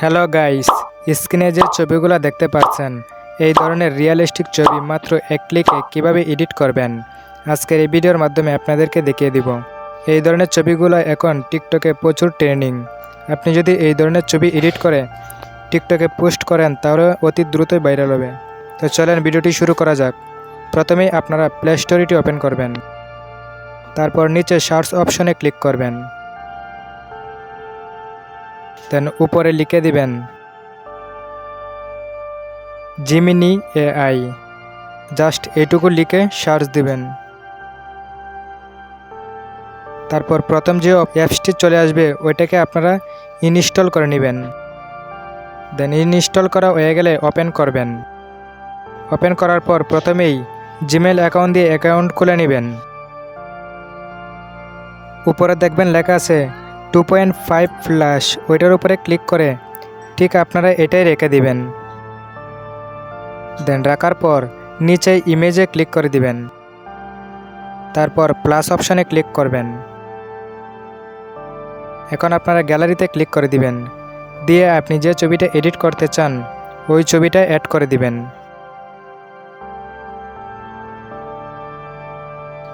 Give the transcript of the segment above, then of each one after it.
Hello guys স্ক্রিনে যে ছবিগুলো দেখতে পাচ্ছেন, এই ধরনের রিয়েলিস্টিক ছবি মাত্র এক ক্লিকে কীভাবে এডিট করবেন? আজকের এই ভিডিওর মাধ্যমে আপনাদেরকে দেখিয়ে দিব। এই ধরনের ছবিগুলো এখন টিকটকে প্রচুর ট্রেন্ডিং আপনি যদি এই ধরনের ছবি এডিট করে টিকটকে পোস্ট করেন, তাহলে অতি দ্রুতই ভাইরাল হবে। তো চলেন ভিডিওটি শুরু করা যাক। প্রথমেই আপনারা প্লে স্টোরিটি ওপেন করবেন। তারপর নিচে সার্চ অপশনে ক্লিক করবেন। দেন উপরে লিখে দিবেন, জিমিনি এআই। জাস্ট এটুকু লিখে সার্চ দিবেন। তারপর প্রথম যে অ্যাপসটি চলে আসবে, ওইটাকে আপনারা ইনস্টল করে নেবেন। দেন ইনস্টল করা হয়ে গেলে ওপেন করবেন। ওপেন করার পর প্রথমেই জিমেল অ্যাকাউন্ট দিয়ে অ্যাকাউন্ট খুলে নেবেন। উপরে দেখবেন লেখা আছে টু পয়েন্ট ফাইভ ফ্ল্যাশ ওইটার উপরে ক্লিক করে, ঠিক আপনারা এটাই রেখে দিবেন। দেন রাখার পর, নিচে ইমেজে ক্লিক করে দিবেন। তারপর প্লাস অপশানে ক্লিক করবেন। এখন আপনারা গ্যালারিতে ক্লিক করে দিবেন। দিয়ে আপনি যে ছবিটা এডিট করতে চান, ওই ছবিটা অ্যাড করে দিবেন।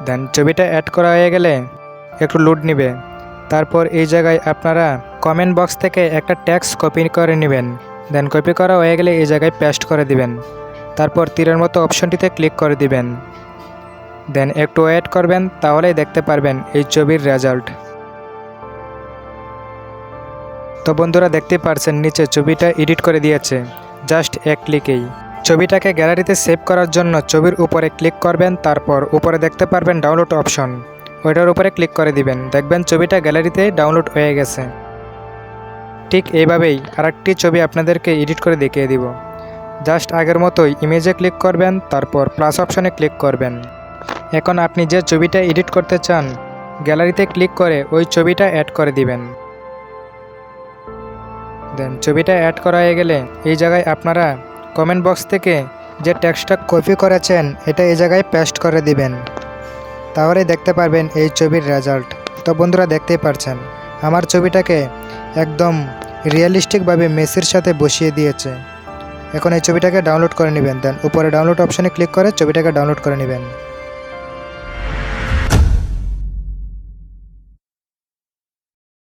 দেন ছবিটা অ্যাড করা হয়ে গেলে একটু লোড নেবে। তারপর এই জায়গায় আপনারা কমেন্ট বক্স থেকে একটা ট্যাক্স কপি করে নেবেন। দেন কপি করা হয়ে গেলে এই জায়গায় পেস্ট করে দিবেন। তারপর তীরের মতো অপশনটিতে ক্লিক করে দিবেন। দেন একটু ওয়েট করবেন, তাহলেই দেখতে পারবেন এই ছবির রেজাল্ট তো বন্ধুরা, দেখতে পারছেন, নিচে ছবিটা এডিট করে দিয়েছে। জাস্ট এক ক্লিকেই ছবিটাকে গ্যালারিতে সেভ করার জন্য ছবির উপরে ক্লিক করবেন, তারপর উপরে দেখতে পারবেন ডাউনলোড অপশন ওইটার উপরে ক্লিক করে দিবেন। দেখবেন ছবিটা গ্যালারিতে ডাউনলোড হয়ে গেছে। ঠিক এইভাবেই আরেকটি ছবি আপনাদেরকে এডিট করে দেখিয়ে দিব। জাস্ট আগের মতোই ইমেজে ক্লিক করবেন, তারপর প্লাস অপশনে ক্লিক করবেন। এখন আপনি যে ছবিটা এডিট করতে চান, গ্যালারিতে ক্লিক করে ওই ছবিটা অ্যাড করে দিবেন। দেন ছবিটা অ্যাড করা হয়ে গেলে এই জায়গায় আপনারা কমেন্ট বক্স থেকে যে টেক্সটটা কপি করেছেন, এটা এই জায়গায় পেস্ট করে দিবেন। তাহলেই দেখতে পারবেন এই ছবির রেজাল্ট তো বন্ধুরা দেখতেই পারছেন, আমার ছবিটাকে একদম রিয়েলিস্টিকভাবে মেসির সাথে বসিয়ে দিয়েছে। এখন এই ছবিটাকে ডাউনলোড করে নেবেন দেন উপরে ডাউনলোড অপশানে ক্লিক করে ছবিটাকে ডাউনলোড করে নেবেন।